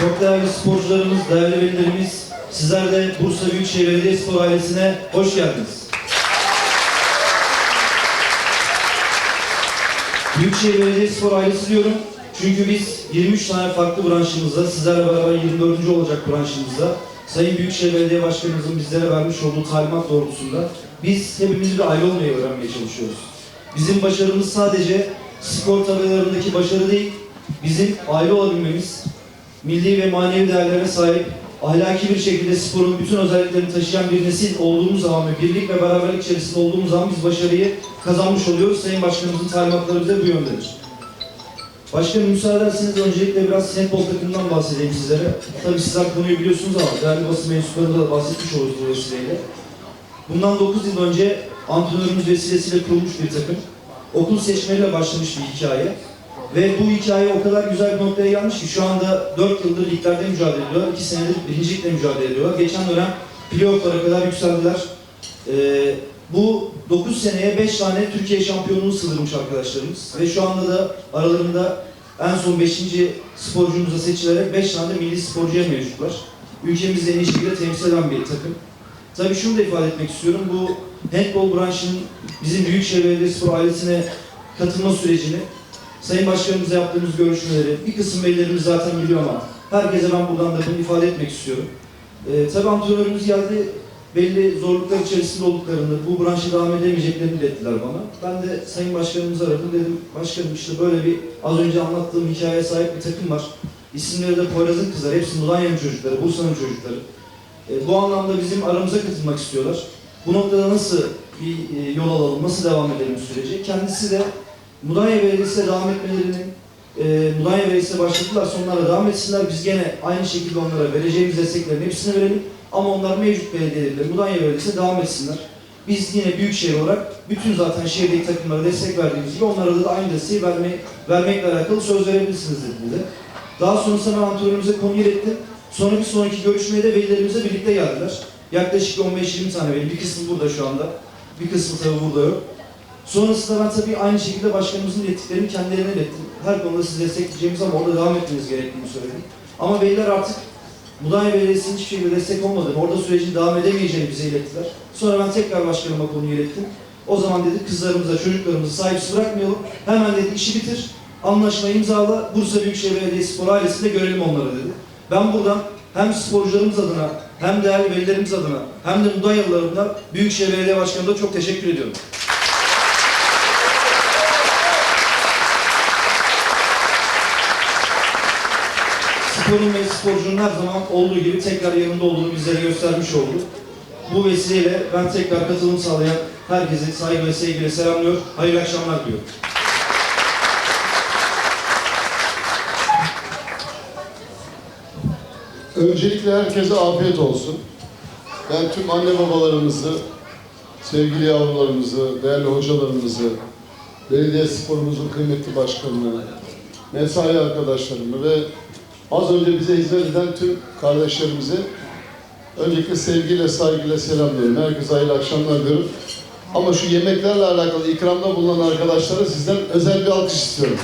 Çok değerli sporcularımız, değerli velilerimiz, sizler de Bursa Büyükşehir Belediyespor ailesine hoş geldiniz. Büyükşehir Belediyespor ailesi diyorum çünkü biz 23 tane farklı branşımızda, sizlerle beraber 24. olacak branşımızda, Sayın Büyükşehir Belediye Başkanımızın bizlere vermiş olduğu talimat doğrultusunda biz hepimiz bir aile olmayı öğrenmeye çalışıyoruz. Bizim başarımız sadece spor tabelalarındaki başarı değil, bizim aile olabilmemiz, milli ve manevi değerlere sahip, ahlaki bir şekilde sporun bütün özelliklerini taşıyan bir nesil olduğumuz zaman ve birlik ve beraberlik içerisinde olduğumuz zaman biz başarıyı kazanmış oluyoruz. Sayın Başkanımızın talimatları bize bu yöndedir. Başkanım müsaade ederseniz öncelikle biraz handball takımından bahsedeyim sizlere. Tabii sizler konuyu biliyorsunuz ama değerli basın mensuplarına da bahsetmiş oluruz bu vesileyle. Bundan 9 yıl önce antrenörümüz vesilesiyle kurulmuş bir takım. Okul seçmeleriyle başlamış bir hikaye. Ve bu hikaye o kadar güzel bir noktaya gelmiş ki şu anda 4 yıldır liglerde mücadele ediyorlar. 2 senedir birincilikle mücadele ediyorlar. Geçen dönem playofflara kadar yükseldiler. Ee, bu 9 seneye 5 tane Türkiye şampiyonluğu sığdırmış arkadaşlarımız. Ve şu anda da aralarında en son 5. sporcumuza seçilerek 5 tane de milli sporcuya mevcutlar. Ülkemizi en iyi şekilde temsil eden bir takım. Tabii şunu da ifade etmek istiyorum. Bu handball branşının bizim Büyükşehir Belediyespor ailesine katılma sürecini Sayın Başkanımızla yaptığımız görüşmeleri bir kısım velilerimiz zaten biliyor ama herkese ben buradan da bunu ifade etmek istiyorum. Ee, tabii antrenörümüz geldi belli zorluklar içerisinde olduklarını, bu branşa devam edemeyeceklerini ilettiler bana. Ben de Sayın Başkanımızı aradım. Dedim başkanım işte böyle bir az önce anlattığım hikayeye sahip bir takım var. İsimleri de Poyraz'ın kızları, hepsi Mudanya'nın çocukları, Bursa'nın çocukları. E, bu anlamda bizim aramıza katılmak istiyorlar. Bu noktada nasıl bir e, yol alalım, nasıl devam edelim süreci? Kendisi de Mudanya Belediyesi'ne devam etmelerinin, e, Mudanya Belediyesi'ne başladılar, onlara devam etsinler. Biz gene aynı şekilde onlara vereceğimiz desteklerin hepsini verelim. Ama onlar mevcut belediyelerinde Mudanya Belediyesi'ne devam etsinler. Biz yine büyükşehir olarak bütün zaten şehirdeki takımlara destek verdiğimiz gibi onlara da aynı desteği verme, vermekle alakalı söz verebilirsiniz dediler. Daha sonrasında ben antrenörümüze konu ilettim. Sonra bir sonraki görüşmeye de velilerimizle birlikte geldiler. Yaklaşık 15-20 tane veli. Bir kısmı burada şu anda. Bir kısmı tabii burada yok. Sonrasında ben tabii aynı şekilde başkanımızın ilettiklerini kendilerine ilettim. Her konuda sizi destekleyeceğimiz ama orada devam etmeniz gerektiğini söyledim. Ama veliler artık Mudanya Belediyesi'nin hiçbir şekilde destek olmadığını, orada sürecin devam edemeyeceğini bize ilettiler. Sonra ben tekrar başkanıma konuyu ilettim. O zaman dedi kızlarımıza, çocuklarımıza sahipsiz bırakmayalım. Hemen dedi işi bitir, anlaşmayı imzala, Bursa Büyükşehir Belediyesi Spor ailesinde görelim onları dedi. Ben buradan hem sporcularımız adına, hem değerli velilerimiz adına, hem de Mudanyalılar adına Büyükşehir Belediye Başkanı'na çok teşekkür ediyorum. Sporun ve sporcunun her zaman olduğu gibi tekrar yanında olduğunu bizlere göstermiş oldu. Bu vesileyle ben tekrar katılım sağlayan herkese saygı ve sevgiyle selamlıyor. Hayırlı akşamlar diliyorum. Öncelikle herkese afiyet olsun. Ben tüm anne babalarımızı, sevgili yavrularımızı, değerli hocalarımızı, belediye sporumuzun kıymetli başkanını, mesai arkadaşlarımı ve az önce bize hizmet eden tüm kardeşlerimizi öncelikle sevgiyle, saygıyla selamlıyorum. Herkese hayırlı akşamlar diyorum. Ama şu yemeklerle alakalı ikramda bulunan arkadaşlara sizden özel bir alkış istiyorum.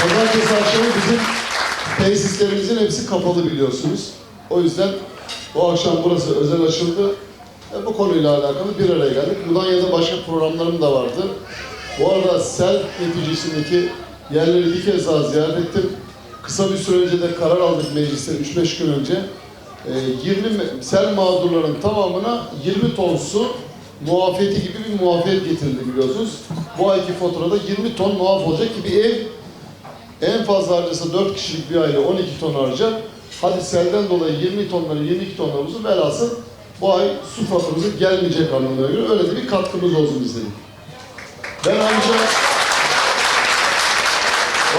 Pazartesi akşamı bizim tesislerimizin hepsi kapalı biliyorsunuz. O yüzden bu akşam burası özel açıldı. E, bu konuyla alakalı bir araya geldik. Mudanya'da başka programlarım da vardı. Bu arada sel neticesindeki yerleri bir kez daha ziyaret ettim. Kısa bir süre önce de karar aldık mecliste 3-5 gün önce. E, 20 me- sel mağdurların tamamına 20 ton su muafiyeti gibi bir muafiyet getirildi biliyorsunuz. Bu ayki faturada 20 ton muaf olacak ki bir ev en fazla harcasa 4 kişilik bir aile 12 ton harcar. Hadi selden dolayı 20 tonları 22 tonlarımızı velhasıl bu ay su faturamızı gelmeyecek anlamına göre öyle de bir katkımız olsun istedik. Ben ayrıca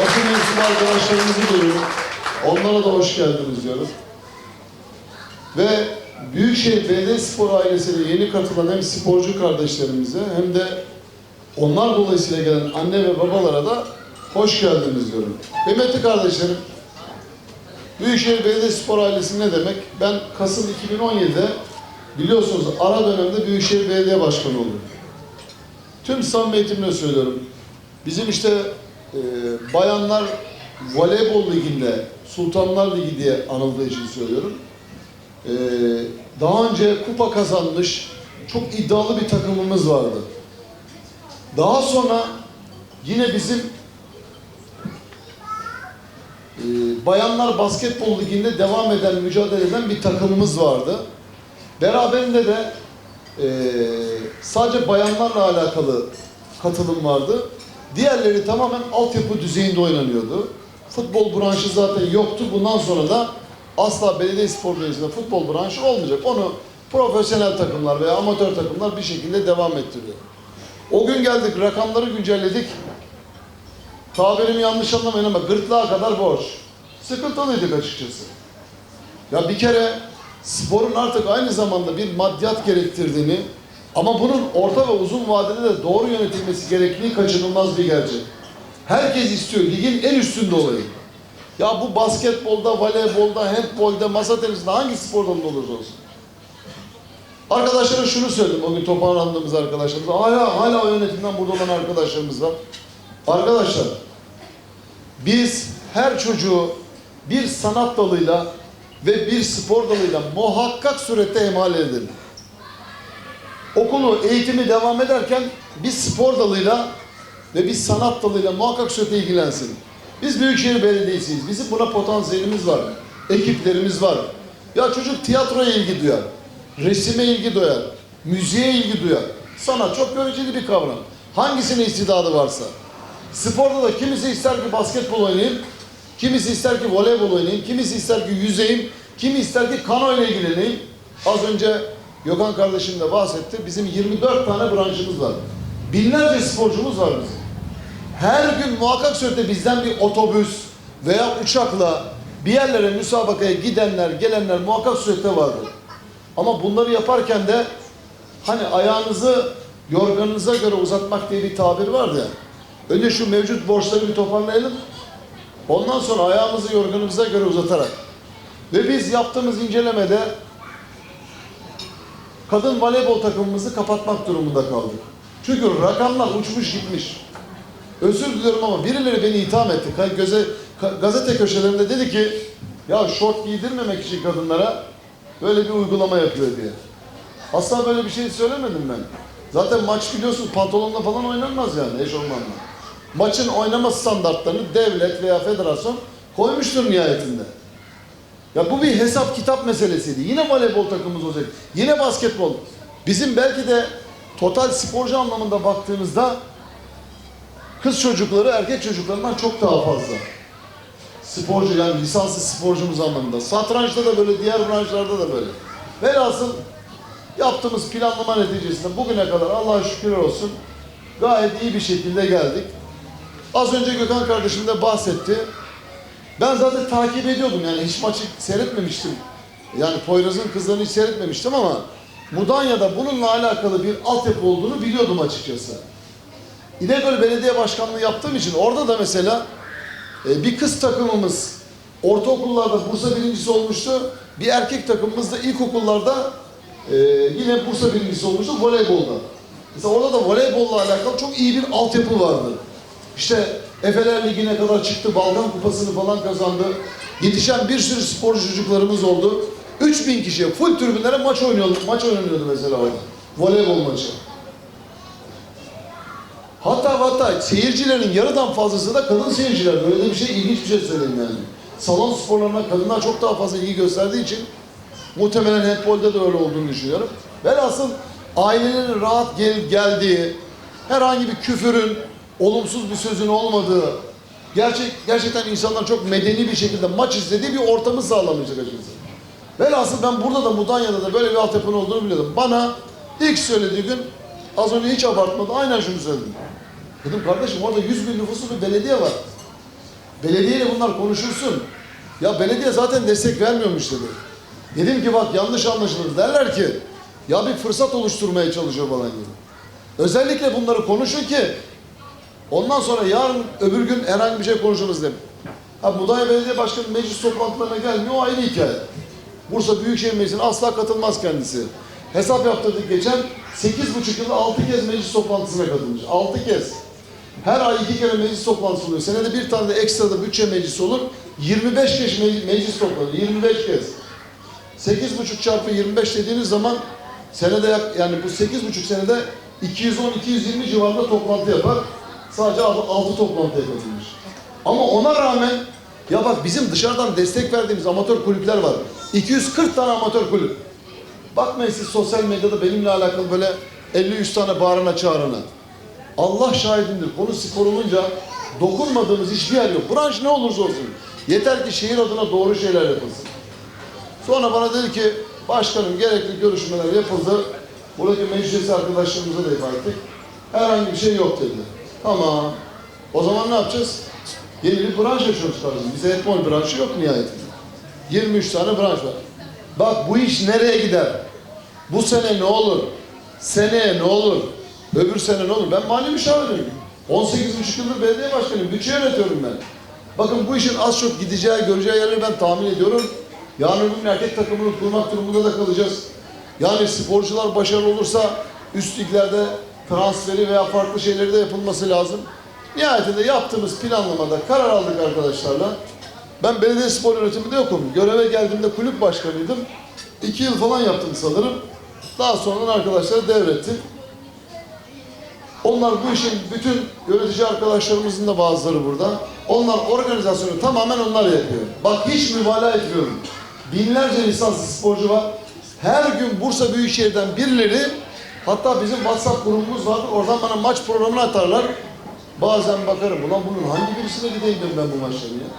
basın mensubu arkadaşlarımızı görüyorum. Onlara da hoş geldiniz diyorum. Ve Büyükşehir Belediyespor ailesine yeni katılan hem sporcu kardeşlerimize hem de onlar dolayısıyla gelen anne ve babalara da hoş geldiniz diyorum. Kıymetli kardeşlerim, Büyükşehir Belediyespor ailesi ne demek? Ben Kasım 2017'de biliyorsunuz ara dönemde Büyükşehir Belediye Başkanı oldum. Tüm samimiyetimle söylüyorum. Bizim işte e, bayanlar voleybol liginde Sultanlar Ligi diye anıldığı için söylüyorum. Ee, daha önce kupa kazanmış çok iddialı bir takımımız vardı. Daha sonra yine bizim e, Bayanlar Basketbol Ligi'nde devam eden, mücadele eden bir takımımız vardı. Beraberinde de e, sadece bayanlarla alakalı katılım vardı. Diğerleri tamamen altyapı düzeyinde oynanıyordu. Futbol branşı zaten yoktu. Bundan sonra da asla belediye spor bölgesinde futbol branşı olmayacak. Onu profesyonel takımlar veya amatör takımlar bir şekilde devam ettiriyor. O gün geldik, rakamları güncelledik. Tabirimi yanlış anlamayın ama gırtlağa kadar borç. Sıkıntılıydık açıkçası. Ya bir kere sporun artık aynı zamanda bir maddiyat gerektirdiğini ama bunun orta ve uzun vadede de doğru yönetilmesi gerektiği kaçınılmaz bir gerçek. Herkes istiyor ligin en üstünde olayım. Ya bu basketbolda, voleybolda, handbolda, masa tenisinde hangi spor dalında olursa olsun. Arkadaşlara şunu söyledim o gün toparlandığımız arkadaşlarımıza. Hala, hala o yönetimden burada olan arkadaşlarımız var. Arkadaşlar, biz her çocuğu bir sanat dalıyla ve bir spor dalıyla muhakkak surette email edelim. Okulu, eğitimi devam ederken bir spor dalıyla ve bir sanat dalıyla muhakkak surette ilgilensin. Biz Büyükşehir Belediyesi'yiz. Bizim buna potansiyelimiz var. Ekiplerimiz var. Ya çocuk tiyatroya ilgi duyar. Resime ilgi duyar. Müziğe ilgi duyar. Sanat çok göreceli bir kavram. Hangisine istidadı varsa. Sporda da kimisi ister ki basketbol oynayayım, kimisi ister ki voleybol oynayayım, kimisi ister ki yüzeyim, kimi ister ki kano ile ilgileneyim. Az önce Gökhan kardeşim de bahsetti. Bizim 24 tane branşımız var. Binlerce sporcumuz var bizim. Her gün muhakkak surette bizden bir otobüs veya uçakla bir yerlere müsabakaya gidenler, gelenler muhakkak surette vardır. Ama bunları yaparken de hani ayağınızı yorganınıza göre uzatmak diye bir tabir vardı ya. Önce şu mevcut borçları bir toparlayalım. Ondan sonra ayağımızı yorganımıza göre uzatarak. Ve biz yaptığımız incelemede kadın voleybol takımımızı kapatmak durumunda kaldık. Çünkü rakamlar uçmuş gitmiş. Özür diliyorum ama birileri beni itham etti. Göze, gazete köşelerinde dedi ki ya şort giydirmemek için kadınlara böyle bir uygulama yapıyor diye. Asla böyle bir şey söylemedim ben. Zaten maç biliyorsun pantolonla falan oynanmaz yani eşofmanla. Maçın oynama standartlarını devlet veya federasyon koymuştur nihayetinde. Ya bu bir hesap kitap meselesiydi. Yine voleybol takımımız olacak. Yine basketbol. Bizim belki de total sporcu anlamında baktığımızda kız çocukları erkek çocuklarından çok daha fazla. Sporcu yani lisanslı sporcumuz anlamında. Satrançta da böyle, diğer branşlarda da böyle. Velhasıl yaptığımız planlama neticesinde bugüne kadar Allah'a şükürler olsun gayet iyi bir şekilde geldik. Az önce Gökhan kardeşim de bahsetti. Ben zaten takip ediyordum yani hiç maçı seyretmemiştim. Yani Poyraz'ın kızlarını hiç seyretmemiştim ama Mudanya'da bununla alakalı bir altyapı olduğunu biliyordum açıkçası. İnegöl Belediye Başkanlığı yaptığım için orada da mesela e, bir kız takımımız ortaokullarda Bursa birincisi olmuştu. Bir erkek takımımız da ilkokullarda e, yine Bursa birincisi olmuştu voleybolda. Mesela orada da voleybolla alakalı çok iyi bir altyapı vardı. İşte Efeler Ligi'ne kadar çıktı, Balkan Kupası'nı falan kazandı. Yetişen bir sürü sporcu çocuklarımız oldu. 3000 kişiye full tribünlere maç oynuyordu. Maç oynanıyordu mesela orada. Voleybol maçı. Hatta hatta seyircilerin yarıdan fazlası da kadın seyirciler. Böyle de bir şey ilginç bir şey söyleyeyim yani. Salon sporlarına kadınlar çok daha fazla ilgi gösterdiği için muhtemelen handbolda da öyle olduğunu düşünüyorum. Velhasıl ailelerin rahat gel geldiği, herhangi bir küfürün, olumsuz bir sözün olmadığı, gerçek gerçekten insanlar çok medeni bir şekilde maç izlediği bir ortamı sağlamıştık açıkçası. Velhasıl ben burada da Mudanya'da da böyle bir altyapının olduğunu biliyordum. Bana ilk söylediği gün az önce hiç abartmadı aynen şunu söyledim. Dedim kardeşim orada 100 bin nüfuslu bir belediye var. Belediyeyle bunlar konuşursun. Ya belediye zaten destek vermiyormuş dedi. Dedim ki bak yanlış anlaşılır. Derler ki ya bir fırsat oluşturmaya çalışıyor falan gibi. Özellikle bunları konuşun ki ondan sonra yarın öbür gün herhangi bir şey konuşuruz dedim. Ha Mudanya Belediye Başkanı meclis toplantılarına gelmiyor o ayrı hikaye. Bursa Büyükşehir Meclisi'ne asla katılmaz kendisi. Hesap yaptırdık geçen 8,5 yılda 6 kez meclis toplantısına katılmış. 6 kez. Her ay iki kere meclis toplantısı oluyor. Senede bir tane de ekstra da bütçe meclisi olur. 25 kez me- meclis toplanır. 25 kez. 8,5 çarpı 25 dediğiniz zaman senede yani bu 8,5 senede 210-220 civarında toplantı yapar. Sadece 6 toplantıya katılmış. Ama ona rağmen ya bak bizim dışarıdan destek verdiğimiz amatör kulüpler var. 240 tane amatör kulüp. Bakmayın siz sosyal medyada benimle alakalı böyle 50-100 tane bağırana çağırana. Allah şahidimdir. Konu spor olunca dokunmadığımız hiçbir yer yok. Branş ne olursa olsun. Yeter ki şehir adına doğru şeyler yapılsın. Sonra bana dedi ki başkanım gerekli görüşmeler yapıldı. Buradaki meclis arkadaşlarımıza da ifade ettik. Herhangi bir şey yok dedi. Tamam. O zaman ne yapacağız? Yeni bir branş açıyoruz kardeşim. Bize etmol branşı yok nihayetinde. 23 tane branş var. Bak bu iş nereye gider? Bu sene ne olur? Seneye ne olur? Öbür sene ne olur? Ben mali müşaviriyim. 18,5 yıldır belediye başkanıyım. Bütçe yönetiyorum ben. Bakın bu işin az çok gideceği, göreceği yerleri ben tahmin ediyorum. Yarın öbür erkek takımını kurmak durumunda da kalacağız. Yani sporcular başarılı olursa üst liglerde transferi veya farklı şeyleri de yapılması lazım. Nihayetinde yaptığımız planlamada karar aldık arkadaşlarla. Ben belediye spor yönetiminde yokum. Göreve geldiğimde kulüp başkanıydım. İki yıl falan yaptım sanırım. Daha sonra arkadaşlara devrettim. Onlar bu işin bütün yönetici arkadaşlarımızın da bazıları burada. Onlar organizasyonu tamamen onlar yapıyor. Bak hiç mübalağa etmiyorum. Binlerce lisanslı sporcu var. Her gün Bursa Büyükşehir'den birileri hatta bizim WhatsApp grubumuz vardır. Oradan bana maç programını atarlar. Bazen bakarım ulan bunun hangi birisine gideyim ben bu maçları ya.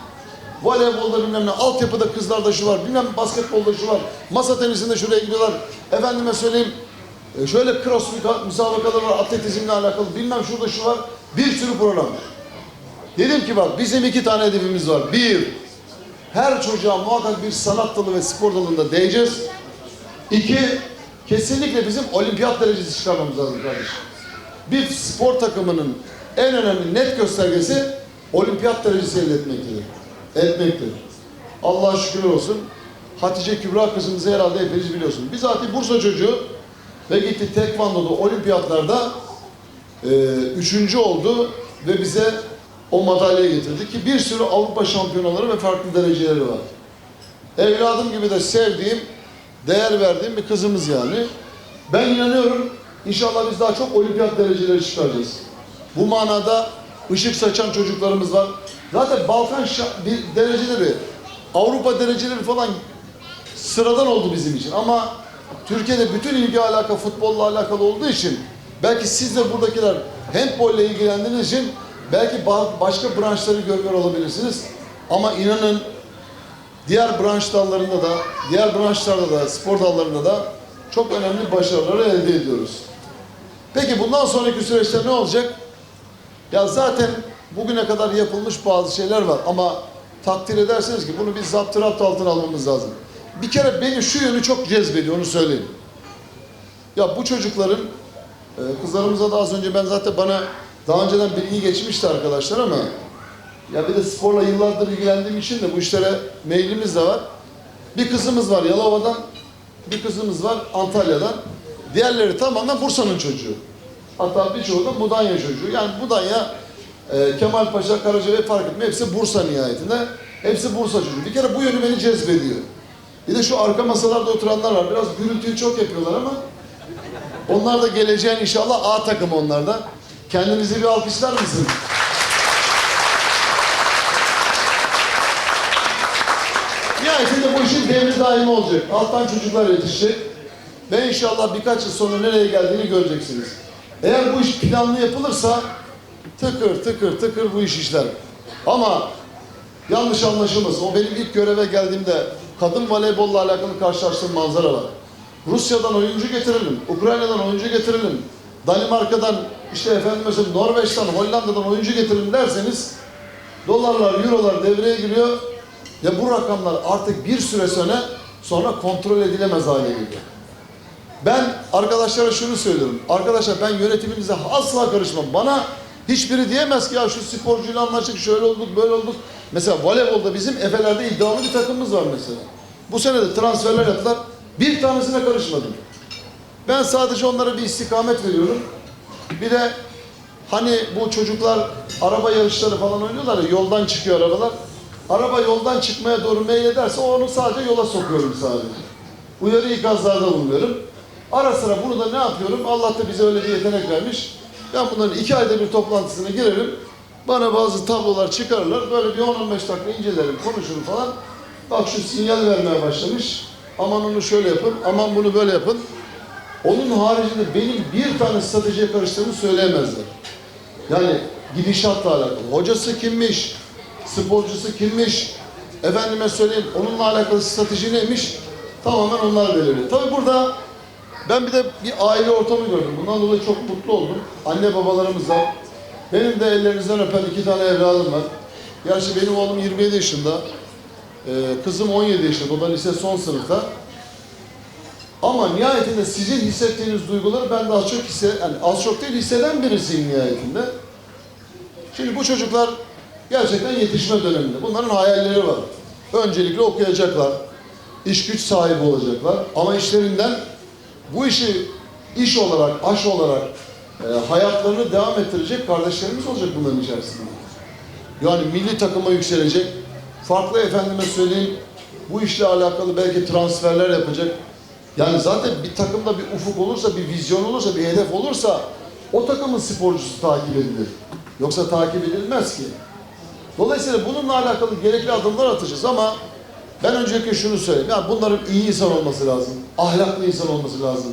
Voleybolda bilmem ne, altyapıda kızlarda şu var, bilmem basketbolda şu var, masa tenisinde şuraya gidiyorlar. Efendime söyleyeyim, e, şöyle cross müsabakaları var, atletizmle alakalı, bilmem şurada şu var, bir sürü program. Dedim ki bak bizim iki tane hedefimiz var. Bir, her çocuğa muhakkak bir sanat dalı ve spor dalında değeceğiz. İki, kesinlikle bizim olimpiyat derecesi çıkarmamız lazım kardeşim. Bir spor takımının en önemli net göstergesi olimpiyat derecesi elde etmektedir. Etmektir. Allah'a şükürler olsun. Hatice Kübra kızımızı herhalde hepiniz biliyorsunuz. Bizatihi Bursa çocuğu ve gitti tekvandoda olimpiyatlarda e, üçüncü oldu ve bize o madalyayı getirdi ki bir sürü Avrupa şampiyonaları ve farklı dereceleri var. Evladım gibi de sevdiğim, değer verdiğim bir kızımız yani. Ben inanıyorum inşallah biz daha çok olimpiyat dereceleri çıkaracağız. Bu manada ışık saçan çocuklarımız var. Zaten Balkan bir dereceleri, Avrupa dereceleri falan sıradan oldu bizim için. Ama Türkiye'de bütün ilgi alaka futbolla alakalı olduğu için belki siz de buradakiler handbolle ilgilendiğiniz için belki ba- başka branşları görmüyor olabilirsiniz. Ama inanın diğer branş dallarında da, diğer branşlarda da, spor dallarında da çok önemli başarıları elde ediyoruz. Peki bundan sonraki süreçte ne olacak? Ya zaten bugüne kadar yapılmış bazı şeyler var ama takdir ederseniz ki bunu biz zaptırapt altına almamız lazım. Bir kere beni şu yönü çok cezbediyor onu söyleyeyim. Ya bu çocukların e, kızlarımıza da az önce ben zaten bana daha önceden bilgi geçmişti arkadaşlar ama ya bir de sporla yıllardır ilgilendiğim için de bu işlere meylimiz de var. Bir kızımız var Yalova'dan, bir kızımız var Antalya'dan. Diğerleri tamamen Bursa'nın çocuğu. Hatta birçoğu da Mudanya çocuğu. Yani Mudanya, e, Kemalpaşa, Karacabey fark etmiyor. Hepsi Bursa nihayetinde. Hepsi Bursa çocuğu. Bir kere bu yönü beni cezbediyor. Bir de şu arka masalarda oturanlar var. Biraz gürültüyü çok yapıyorlar ama onlar da geleceğin inşallah A takımı onlar da. Kendinizi bir alkışlar mısın? Nihayetinde bu işin devri daimi olacak. Alttan çocuklar yetişecek. Ve inşallah birkaç yıl sonra nereye geldiğini göreceksiniz. Eğer bu iş planlı yapılırsa tıkır tıkır tıkır bu iş işler. Ama yanlış anlaşılmasın. O benim ilk göreve geldiğimde kadın voleybolla alakalı karşılaştığım manzara var. Rusya'dan oyuncu getirelim, Ukrayna'dan oyuncu getirelim, Danimarka'dan işte efendim mesela Norveç'ten, Hollanda'dan oyuncu getirelim derseniz dolarlar, eurolar devreye giriyor ve bu rakamlar artık bir süre sonra sonra kontrol edilemez hale geliyor. Ben arkadaşlara şunu söylüyorum. Arkadaşlar ben yönetiminize asla karışmam. Bana hiçbiri diyemez ki ya şu sporcuyla anlaştık, şöyle olduk, böyle olduk. Mesela voleybolda bizim Efe'lerde iddialı bir takımımız var mesela. Bu sene de transferler yaptılar. Bir tanesine karışmadım. Ben sadece onlara bir istikamet veriyorum. Bir de Hani bu çocuklar araba yarışları falan oynuyorlar ya, yoldan çıkıyor arabalar. Araba yoldan çıkmaya doğru meylederse onu sadece yola sokuyorum sadece. Uyarı ikazlarda bulunuyorum. Ara sıra bunu da ne yapıyorum? Allah da bize öyle bir yetenek vermiş. Ben bunların iki ayda bir toplantısına girerim. Bana bazı tablolar çıkarırlar. Böyle bir 10-15 dakika incelerim, konuşurum falan. Bak şu sinyal vermeye başlamış. Aman onu şöyle yapın, aman bunu böyle yapın. Onun haricinde benim bir tane stratejiye karıştığımı söyleyemezler. Yani gidişatla alakalı. Hocası kimmiş? Sporcusu kimmiş? Efendime söyleyeyim onunla alakalı strateji neymiş? Tamamen onlar belirliyor. Tabi burada ben bir de bir aile ortamı gördüm. Bundan dolayı çok mutlu oldum. Anne babalarımızla. Benim de ellerinizden öpen iki tane evladım var. Gerçi benim oğlum 27 yaşında. Ee, kızım 17 yaşında. O da lise son sınıfta. Ama nihayetinde sizin hissettiğiniz duyguları ben daha çok hisse, yani az çok değil hisseden birisiyim nihayetinde. Şimdi bu çocuklar gerçekten yetişme döneminde. Bunların hayalleri var. Öncelikle okuyacaklar. iş güç sahibi olacaklar. Ama işlerinden bu işi iş olarak, aş olarak e, hayatlarını devam ettirecek kardeşlerimiz olacak bunların içerisinde. Yani milli takıma yükselecek. Farklı efendime söyleyeyim bu işle alakalı belki transferler yapacak. Yani zaten bir takımda bir ufuk olursa, bir vizyon olursa, bir hedef olursa o takımın sporcusu takip edilir. Yoksa takip edilmez ki. Dolayısıyla bununla alakalı gerekli adımlar atacağız ama ben öncelikle şunu söyleyeyim. Yani bunların iyi insan olması lazım. Ahlaklı insan olması lazım.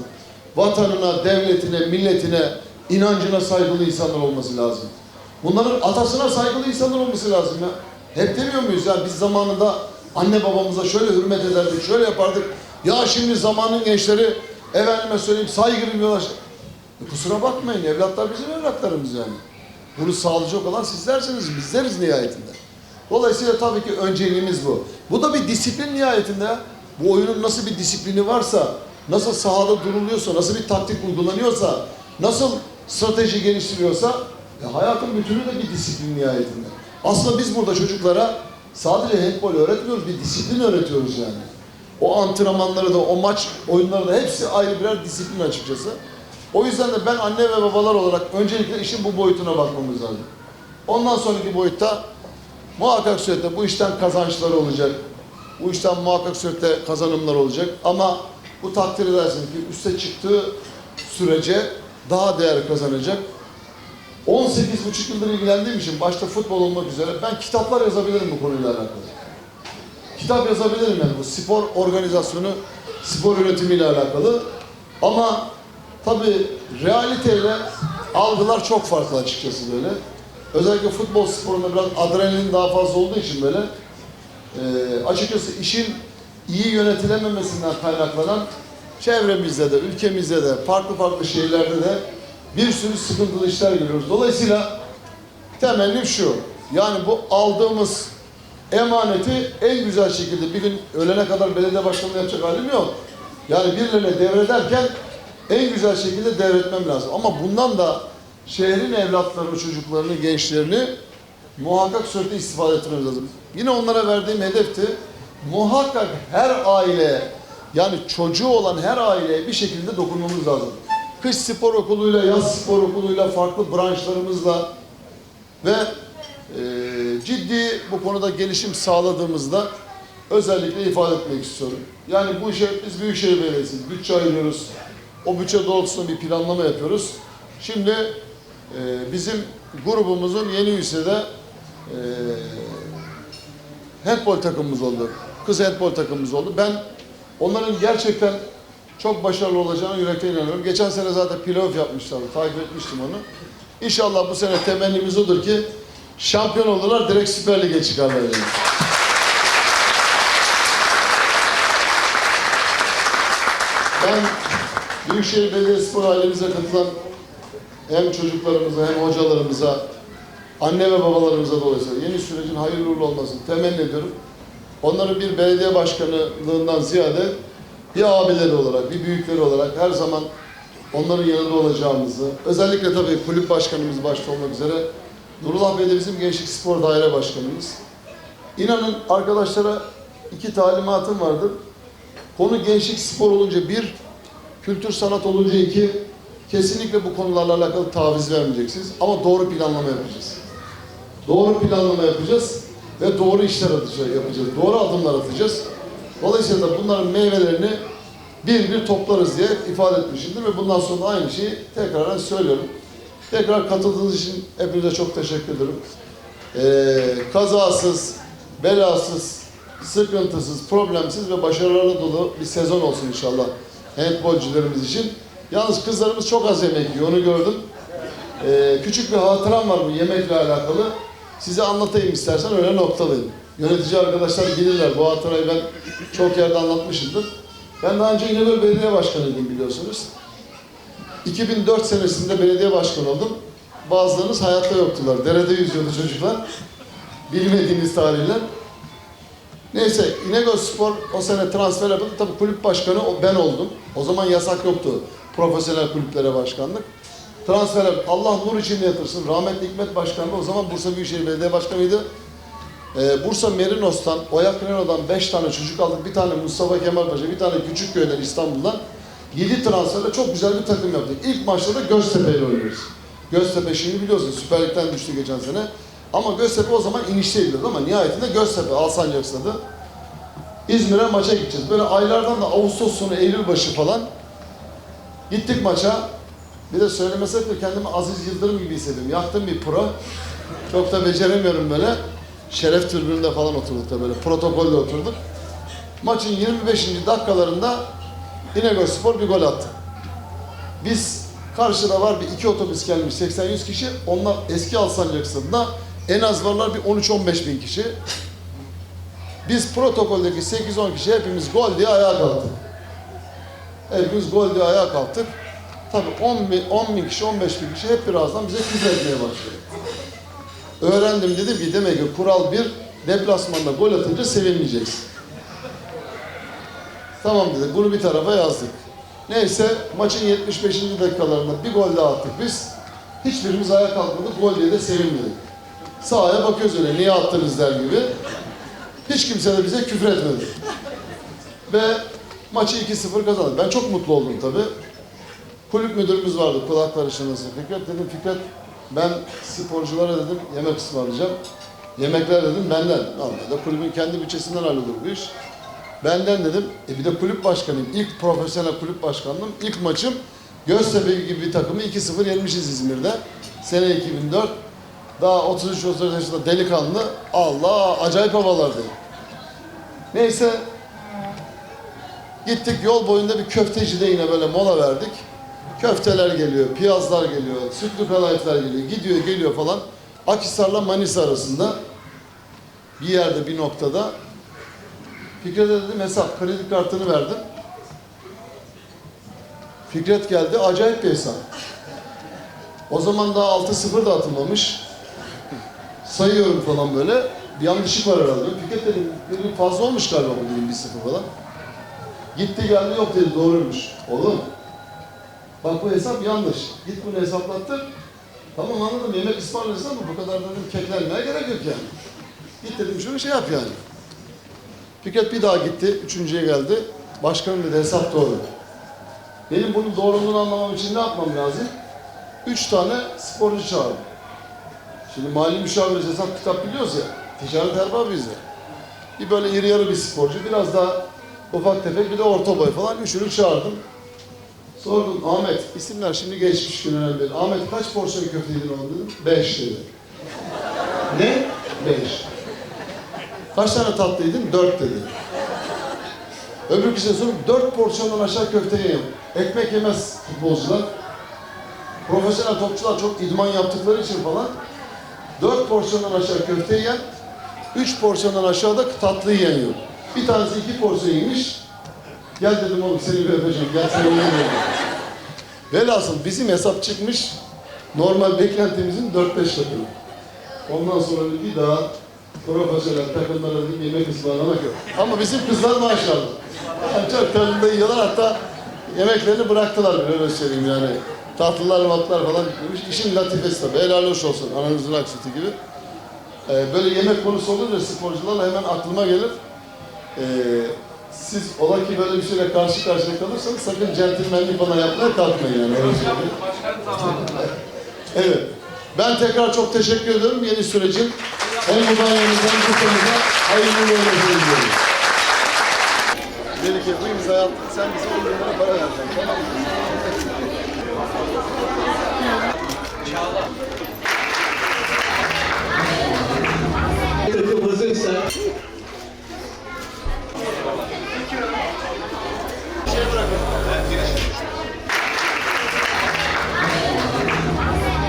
Vatanına, devletine, milletine, inancına saygılı insanlar olması lazım. Bunların atasına saygılı insanlar olması lazım ya. Hep demiyor muyuz ya biz zamanında anne babamıza şöyle hürmet ederdik, şöyle yapardık. Ya şimdi zamanın gençleri efendime söyleyeyim saygı bilmiyorlar. E kusura bakmayın evlatlar bizim evlatlarımız yani. Bunu sağlayacak olan sizlersiniz, bizleriz nihayetinde. Dolayısıyla tabii ki önceliğimiz bu. Bu da bir disiplin nihayetinde. Bu oyunun nasıl bir disiplini varsa, nasıl sahada duruluyorsa, nasıl bir taktik uygulanıyorsa, nasıl strateji geliştiriyorsa, e, hayatın bütünü de bir disiplin nihayetinde. Aslında biz burada çocuklara sadece handball öğretmiyoruz, bir disiplin öğretiyoruz yani. O antrenmanları da, o maç oyunları da hepsi ayrı birer disiplin açıkçası. O yüzden de ben anne ve babalar olarak öncelikle işin bu boyutuna bakmamız lazım. Ondan sonraki boyutta muhakkak surette bu işten kazançları olacak. Bu işten muhakkak surette kazanımlar olacak. Ama bu takdir edersin ki üste çıktığı sürece daha değer kazanacak. 18,5 yıldır ilgilendiğim için başta futbol olmak üzere ben kitaplar yazabilirim bu konuyla alakalı. Kitap yazabilirim yani bu spor organizasyonu, spor yönetimiyle alakalı. Ama tabii realiteyle algılar çok farklı açıkçası böyle. Özellikle futbol sporunda biraz adrenalin daha fazla olduğu için böyle e, açıkçası işin iyi yönetilememesinden kaynaklanan çevremizde de, ülkemizde de, farklı farklı şehirlerde de bir sürü sıkıntılı işler görüyoruz. Dolayısıyla temennim şu, yani bu aldığımız emaneti en güzel şekilde bir gün ölene kadar belediye başkanlığı yapacak halim yok. Yani birilerine devrederken en güzel şekilde devretmem lazım. Ama bundan da şehrin evlatlarını, çocuklarını, gençlerini muhakkak surette istifade etmemiz lazım. Yine onlara verdiğim hedefti. Muhakkak her aile yani çocuğu olan her aileye bir şekilde dokunmamız lazım. Kış spor okuluyla, yaz spor okuluyla, farklı branşlarımızla ve e, ciddi bu konuda gelişim sağladığımızda özellikle ifade etmek istiyorum. Yani bu işe biz Büyükşehir Belediyesi'yiz. Bütçe ayırıyoruz. O bütçe doğrultusunda bir planlama yapıyoruz. Şimdi e, bizim grubumuzun yeni üyesi de e, handball takımımız oldu. Kız handball takımımız oldu. Ben onların gerçekten çok başarılı olacağına yürekten inanıyorum. Geçen sene zaten playoff yapmışlardı. Takip etmiştim onu. İnşallah bu sene temennimiz odur ki şampiyon olurlar direkt Süper Lig'e çıkarlar. Yani. Ben Büyükşehir Belediyespor ailemize katılan hem çocuklarımıza hem hocalarımıza, anne ve babalarımıza dolayısıyla yeni sürecin hayırlı uğurlu olmasını temenni ediyorum. Onları bir belediye başkanlığından ziyade bir abileri olarak, bir büyükleri olarak her zaman onların yanında olacağımızı, özellikle tabii kulüp başkanımız başta olmak üzere Nurullah Bey de bizim Gençlik Spor Daire Başkanımız. İnanın arkadaşlara iki talimatım vardır. Konu gençlik spor olunca bir, kültür sanat olunca iki, Kesinlikle bu konularla alakalı taviz vermeyeceksiniz ama doğru planlama yapacağız. Doğru planlama yapacağız ve doğru işler atacağız, yapacağız. Doğru adımlar atacağız. Dolayısıyla bunların meyvelerini bir bir toplarız diye ifade etmişimdir ve bundan sonra aynı şeyi tekrardan söylüyorum. Tekrar katıldığınız için hepinize çok teşekkür ederim. Ee, kazasız, belasız, sıkıntısız, problemsiz ve başarılarla dolu bir sezon olsun inşallah handbolcularımız için. Yalnız kızlarımız çok az yemek yiyor, onu gördüm. Ee, küçük bir hatıram var bu yemekle alakalı. Size anlatayım istersen öyle noktalayayım. Yönetici arkadaşlar bilirler. Bu hatırayı ben çok yerde anlatmışımdır. Ben daha önce İnegöl Belediye Başkanıydım biliyorsunuz. 2004 senesinde belediye başkanı oldum. Bazılarınız hayatta yoktular. Derede yüzüyordu çocuklar. Bilmediğiniz tarihler. Neyse İnegöl Spor o sene transfer yapıldı. Tabii kulüp başkanı ben oldum. O zaman yasak yoktu profesyonel kulüplere başkanlık. Transfer Allah nur içinde yatırsın. Rahmetli Hikmet Başkanı o zaman Bursa Büyükşehir Belediye Başkanı'ydı. Ee, Bursa Merinos'tan, Oyak Renault'dan 5 tane çocuk aldık. Bir tane Mustafa Kemal Paşa, bir tane Küçükköy'den İstanbul'dan. 7 transferle çok güzel bir takım yaptık. İlk maçta da Göztepe oynuyoruz. Göztepe şimdi biliyorsunuz Süper Lig'den düştü geçen sene. Ama Göztepe o zaman inişteydi ama nihayetinde Göztepe Alsancak Stadı. İzmir'e maça gideceğiz. Böyle aylardan da Ağustos sonu, Eylül başı falan gittik maça. Bir de söylemesek de kendimi Aziz Yıldırım gibi hissediyorum. Yaktım bir pro. Çok da beceremiyorum böyle. Şeref tribününde falan oturduk da böyle protokolle oturduk. Maçın 25. dakikalarında İnegöl Spor bir gol attı. Biz karşıda var bir iki otobüs gelmiş 80-100 kişi. Onlar eski Alsancak en az varlar bir 13-15 bin kişi. Biz protokoldeki 8-10 kişi hepimiz gol diye ayağa kalktık. Hepimiz gol diye ayağa kalktık. Tabii 10 bin, 10 bin kişi, 15 bin kişi hep birazdan bize küfür etmeye başladı. Öğrendim dedim ki demek ki kural bir, deplasmanda gol atınca sevinmeyeceksin. Tamam dedik, bunu bir tarafa yazdık. Neyse, maçın 75. dakikalarında bir gol daha attık biz. Hiçbirimiz ayağa kalkmadık, gol diye de sevinmedik. Sahaya bakıyoruz öyle, niye attınız der gibi. Hiç kimse de bize küfür etmedi. Ve maçı 2-0 kazandık. Ben çok mutlu oldum tabii. Kulüp müdürümüz vardı, kulakları çınlasın Fikret. Dedim Fikret, ben sporculara dedim yemek ısmarlayacağım. Yemekler dedim benden. Normalde kulübün kendi bütçesinden hallolur bu iş. Benden dedim. E bir de kulüp başkanıyım. İlk profesyonel kulüp başkanlığım. İlk maçım Göztepe gibi bir takımı 2-0 yenmişiz İzmir'de. Sene 2004. Daha 33-34 yaşında delikanlı. Allah acayip havalardı. Neyse gittik yol boyunda bir köftecide yine böyle mola verdik. Köfteler geliyor, piyazlar geliyor, sütlü kadayıflar geliyor, gidiyor geliyor falan. Akhisar'la Manisa arasında bir yerde bir noktada Fikret'e dedim hesap, kredi kartını verdim. Fikret geldi, acayip bir hesap. O zaman daha 6-0 da atılmamış. Sayıyorum falan böyle. Bir yanlışlık var herhalde. Fikret dedim, dedim fazla olmuş galiba bu dedim 1-0 falan. Gitti geldi yok dedi doğruymuş. Oğlum bak bu hesap yanlış. Git bunu hesaplattır. Tamam anladım yemek ısmarlarsan ama bu kadar dedim keklenmeye gerek yok yani. Git dedim şunu şey yap yani. Fikret bir daha gitti. Üçüncüye geldi. Başkanım dedi hesap doğru. Benim bunun doğruluğunu anlamam için ne yapmam lazım? Üç tane sporcu çağırdım. Şimdi mali müşaviriz hesap kitap biliyoruz ya. Ticaret erbabıyız ya. Bir böyle iri yarı bir sporcu. Biraz daha ufak tefek bir de orta boy falan. Üçünü çağırdım. Sordum Ahmet, isimler şimdi geçmiş gün önemli değil. Ahmet kaç porsiyon köfte yedin oğlum dedim. Beş dedi. ne? Beş. Kaç tane tatlı yedin? Dört dedi. Öbür kişiye sorup dört porsiyondan aşağı köfte yiyin. Ekmek yemez futbolcular. Profesyonel topçular çok idman yaptıkları için falan dört porsiyondan aşağı köfte yiyen, üç porsiyondan aşağıda tatlı yiyen. Bir tanesi iki porsiyon yemiş. Gel dedim oğlum seni bir öpeceğim. Gel seni oynayayım. Velhasıl bizim hesap çıkmış. Normal beklentimizin 4-5 katı. Ondan sonra bir daha profesyonel takımlara yemek ısmarlamak yok. Ama bizim kızlar maşallah. Yani çok tadında yiyorlar hatta yemeklerini bıraktılar bile öyle söyleyeyim yani. Tatlılar, matlar falan bitmemiş. İşin latifesi tabii. Helal hoş olsun. Ananızın ak sütü gibi. Ee, böyle yemek konusu olunca sporcularla hemen aklıma gelir. Ee, siz ola ki böyle bir şeyle karşı karşıya kalırsanız sakın centilmenlik bana yapmaya kalkmayın yani. Öyle evet. Ben tekrar çok teşekkür ediyorum yeni sürecin. Hem Mudanya'mıza hem Kutlamıza hayırlı uğurlu olsun Dedi ki bu imzayı attık sen bize 10 bin lira para vereceksin. Tamam mı? Çağla. Hazırsa